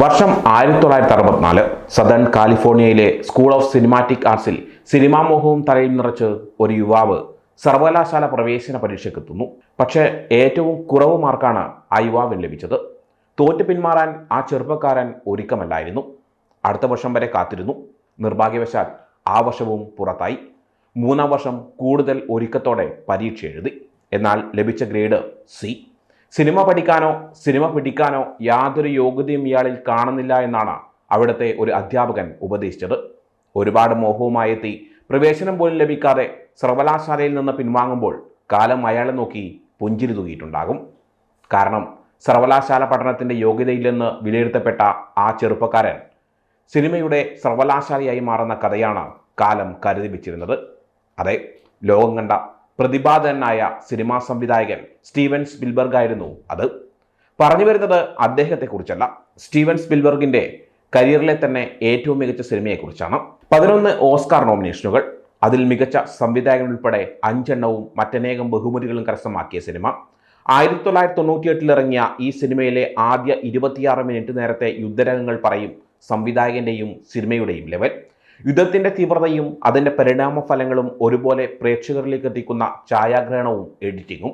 വർഷം ആയിരത്തി തൊള്ളായിരത്തി അറുപത്തിനാല് സദൺ കാലിഫോർണിയയിലെ സ്കൂൾ ഓഫ് സിനിമാറ്റിക് ആർട്സിൽ സിനിമാ മോഹവും തലയിൽ നിറച്ച് ഒരു യുവാവ് സർവകലാശാല പ്രവേശന പരീക്ഷയ്ക്കെത്തുന്നു. പക്ഷേ ഏറ്റവും കുറവ് മാർക്കാണ് ആ യുവാവിന് ലഭിച്ചത്. തോറ്റു പിന്മാറാൻ ആ ചെറുപ്പക്കാരൻ ഒരുക്കമല്ലായിരുന്നു. അടുത്ത വർഷം വരെ കാത്തിരുന്നു. നിർഭാഗ്യവശാൽ ആ വർഷവും പുറത്തായി. മൂന്നാം വർഷം കൂടുതൽ ഒരുക്കത്തോടെ പരീക്ഷ എഴുതി. എന്നാൽ ലഭിച്ച ഗ്രേഡ് സി. സിനിമ പഠിക്കാനോ സിനിമ പിടിക്കാനോ യാതൊരു യോഗ്യതയും ഇയാളിൽ കാണുന്നില്ല എന്നാണ് അവിടുത്തെ ഒരു അധ്യാപകൻ ഉപദേശിച്ചത്. ഒരുപാട് മോഹവുമായി എത്തി. പ്രവേശനം പോലും ലഭിക്കാതെ സർവകലാശാലയിൽ നിന്ന് പിൻവാങ്ങുമ്പോൾ കാലം അയാളെ നോക്കി പുഞ്ചിരി തൂകിയിട്ടുണ്ടാകും. കാരണം സർവകലാശാല പഠനത്തിന്റെ യോഗ്യതയില്ലെന്ന് വിലയിരുത്തപ്പെട്ട ആ ചെറുപ്പക്കാരൻ സിനിമയുടെ സർവകലാശാലയായി മാറുന്ന കഥയാണ് കാലം കരുതി വെച്ചിരുന്നത്. അതെ ലോകം കണ്ട പ്രതിഭാധനായ സിനിമാ സംവിധായകൻ സ്റ്റീവൻസ് ബിൽബർഗ് ആയിരുന്നു അത്. പറഞ്ഞു വരുന്നത് അദ്ദേഹത്തെക്കുറിച്ചല്ല. സ്റ്റീവൻസ് ബിൽബർഗിന്റെ കരിയറിലെ തന്നെ ഏറ്റവും മികച്ച സിനിമയെക്കുറിച്ചാണ്. പതിനൊന്ന് ഓസ്കാർ നോമിനേഷനുകൾ അതിൽ മികച്ച സംവിധായകൻ ഉൾപ്പെടെ അഞ്ചെണ്ണവും മറ്റനേകം ബഹുമതികളും കരസ്ഥമാക്കിയ സിനിമ. ആയിരത്തി തൊള്ളായിരത്തി തൊണ്ണൂറ്റിയെട്ടിൽ ഇറങ്ങിയ ഈ സിനിമയിലെ ആദ്യ ഇരുപത്തിയാറ് മിനിറ്റ് നേരത്തെ യുദ്ധരംഗങ്ങൾ പറയും സംവിധായകന്റെയും സിനിമയുടെയും ലെവൽ. യുദ്ധത്തിന്റെ തീവ്രതയും അതിന്റെ പരിണാമഫലങ്ങളും ഒരുപോലെ പ്രേക്ഷകരിലേക്ക് എത്തിക്കുന്ന ഛായാഗ്രഹണവും എഡിറ്റിങ്ങും.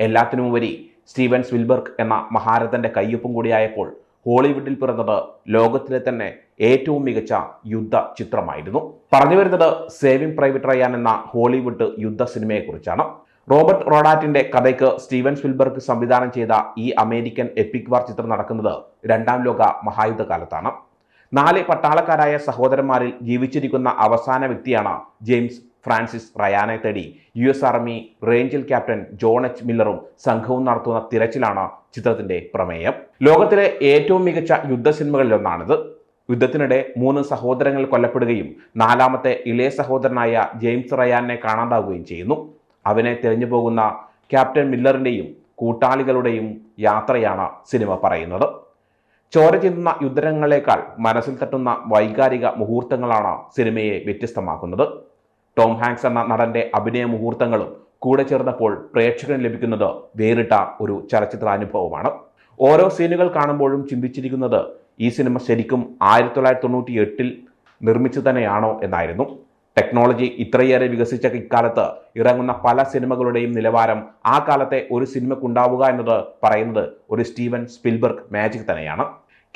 എല്ലാത്തിനുമുപരി സ്റ്റീവൻ സ്വിൽബർഗ് എന്ന മഹാരഥന്റെ കയ്യൊപ്പും കൂടിയായപ്പോൾ ഹോളിവുഡിൽ പിറന്നത് ലോകത്തിലെ തന്നെ ഏറ്റവും മികച്ച യുദ്ധ ചിത്രമായിരുന്നു. പറഞ്ഞു വരുന്നത് സേവിംഗ് പ്രൈവറ്റ് റയാൻ എന്ന ഹോളിവുഡ് യുദ്ധ സിനിമയെക്കുറിച്ചാണ്. റോബർട്ട് റോഡാറ്റിന്റെ കഥയ്ക്ക് സ്റ്റീവൻ സ്വിൽബർഗ് സംവിധാനം ചെയ്ത ഈ അമേരിക്കൻ എപ്പിക് വാർ ചിത്രം നടക്കുന്നത് രണ്ടാം ലോക മഹായുദ്ധ കാലത്താണ് നാല് പട്ടാളക്കാരായ സഹോദരന്മാരിൽ ജീവിച്ചിരിക്കുന്ന അവസാന വ്യക്തിയാണ് ജെയിംസ് ഫ്രാൻസിസ് റയാനെ തേടി. യു എസ് ആർമി റേഞ്ചിൽ ക്യാപ്റ്റൻ ജോൺ എച്ച് മില്ലറും സംഘവും നടത്തുന്ന തിരച്ചിലാണ് ചിത്രത്തിന്റെ പ്രമേയം. ലോകത്തിലെ ഏറ്റവും മികച്ച യുദ്ധ സിനിമകളിലൊന്നാണിത് യുദ്ധത്തിനിടെ മൂന്ന് സഹോദരങ്ങൾ കൊല്ലപ്പെടുകയും നാലാമത്തെ ഇളയ സഹോദരനായ ജെയിംസ് റയാനെ കാണാതാവുകയും ചെയ്യുന്നു. അവനെ തിരഞ്ഞു പോകുന്ന ക്യാപ്റ്റൻ മില്ലറിന്റെയും കൂട്ടാളികളുടെയും യാത്രയാണ് സിനിമ പറയുന്നത്. ചോര ചിന്തുന്ന യുദ്ധരംഗങ്ങളേക്കാൾ മനസ്സിൽ തട്ടുന്ന വൈകാരിക മുഹൂർത്തങ്ങളാണ് സിനിമയെ വ്യത്യസ്തമാക്കുന്നത്. ടോം ഹാങ്സ് എന്ന നടന്റെ അഭിനയ മുഹൂർത്തങ്ങളും കൂടെ ചേർന്നപ്പോൾ പ്രേക്ഷകന് ലഭിക്കുന്നത് വേറിട്ട ഒരു ചലച്ചിത്ര അനുഭവമാണ് ഓരോ സീനുകൾ കാണുമ്പോഴും ചിന്തിച്ചിരിക്കുന്നത് ഈ സിനിമ ശരിക്കും ആയിരത്തി തൊള്ളായിരത്തി തൊണ്ണൂറ്റി എട്ടിൽ നിർമ്മിച്ചു തന്നെയാണോ എന്നായിരുന്നു. ടെക്നോളജി ഇത്രയേറെ വികസിച്ച ഇക്കാലത്ത് ഇറങ്ങുന്ന പല സിനിമകളുടെയും നിലവാരം ആ കാലത്തെ ഒരു സിനിമക്കുണ്ടാവുക എന്നത് പറയുന്നത് ഒരു സ്റ്റീവൻ സ്പിൽബർഗ് മാജിക് തന്നെയാണ്.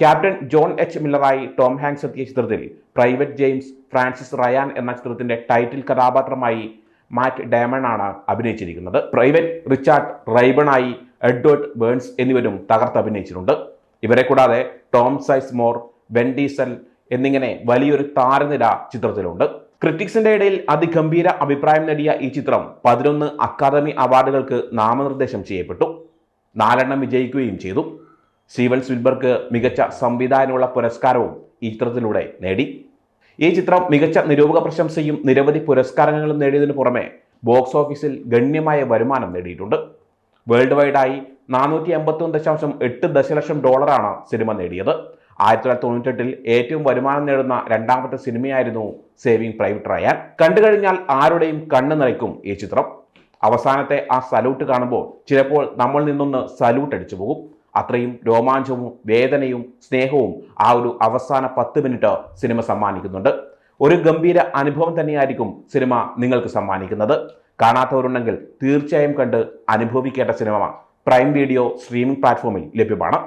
ക്യാപ്റ്റൻ ജോൺ എച്ച് മില്ലറായി ടോം ഹാങ്സ് എത്തിയ ചിത്രത്തിൽ പ്രൈവറ്റ് ജെയിംസ് ഫ്രാൻസിസ് റയാൻ എന്ന ചിത്രത്തിന്റെ ടൈറ്റിൽ കഥാപാത്രമായി മാറ്റ് ഡയമൺ ആണ് അഭിനയിച്ചിരിക്കുന്നത്. പ്രൈവറ്റ് റിച്ചാർഡ് റൈബണായി എഡ്വേർഡ് ബേൺസ് എന്നിവരും തകർത്ത് അഭിനയിച്ചിട്ടുണ്ട്. ഇവരെ കൂടാതെ ടോം സൈസ് മോർ വെൻഡീസൽ എന്നിങ്ങനെ വലിയൊരു താരനിര ചിത്രത്തിലുണ്ട്. ക്രിറ്റിക്സിന്റെ ഇടയിൽ അതിഗംഭീര അഭിപ്രായം നേടിയ ഈ ചിത്രം പതിനൊന്ന് അക്കാദമി അവാർഡുകൾക്ക് നാമനിർദ്ദേശം ചെയ്യപ്പെട്ടു. നാലെണ്ണം വിജയിക്കുകയും ചെയ്തു. സ്റ്റീവൻ സ്വിൽബർഗ് മികച്ച സംവിധാനമുള്ള പുരസ്കാരവും ഈ ചിത്രത്തിലൂടെ നേടി. ഈ ചിത്രം മികച്ച നിരൂപക പ്രശംസയും നിരവധി പുരസ്കാരങ്ങളും നേടിയതിനു പുറമെ ബോക്സ് ഓഫീസിൽ ഗണ്യമായ വരുമാനം നേടിയിട്ടുണ്ട്. വേൾഡ് വൈഡായി നാനൂറ്റി എൺപത്തൊന്ന് ദശാംശം എട്ട് ദശലക്ഷം ഡോളറാണ് സിനിമ നേടിയത്. ആയിരത്തി തൊള്ളായിരത്തി തൊണ്ണൂറ്റെട്ടിൽ ഏറ്റവും വരുമാനം നേടുന്ന രണ്ടാമത്തെ സിനിമയായിരുന്നു സേവിംഗ് പ്രൈവറ്റ് റയാൻ കണ്ടു കഴിഞ്ഞാൽ ആരുടെയും കണ്ണു നിറയ്ക്കും ഈ ചിത്രം. അവസാനത്തെ ആ സല്യൂട്ട് കാണുമ്പോൾ ചിലപ്പോൾ നമ്മൾ നിന്നൊന്ന് സല്യൂട്ട് അടിച്ചു പോകും അത്രയും രോമാഞ്ചവും വേദനയും സ്നേഹവും ആ ഒരു അവസാന പത്ത് മിനിറ്റ് സിനിമ സമ്മാനിക്കുന്നുണ്ട്. ഒരു ഗംഭീര അനുഭവം തന്നെയായിരിക്കും സിനിമ നിങ്ങൾക്ക് സമ്മാനിക്കുന്നത്. കാണാത്തവരുണ്ടെങ്കിൽ തീർച്ചയായും കണ്ട് അനുഭവിക്കേണ്ട സിനിമ പ്രൈം വീഡിയോ സ്ട്രീമിംഗ് പ്ലാറ്റ്ഫോമിൽ ലഭ്യമാണ്.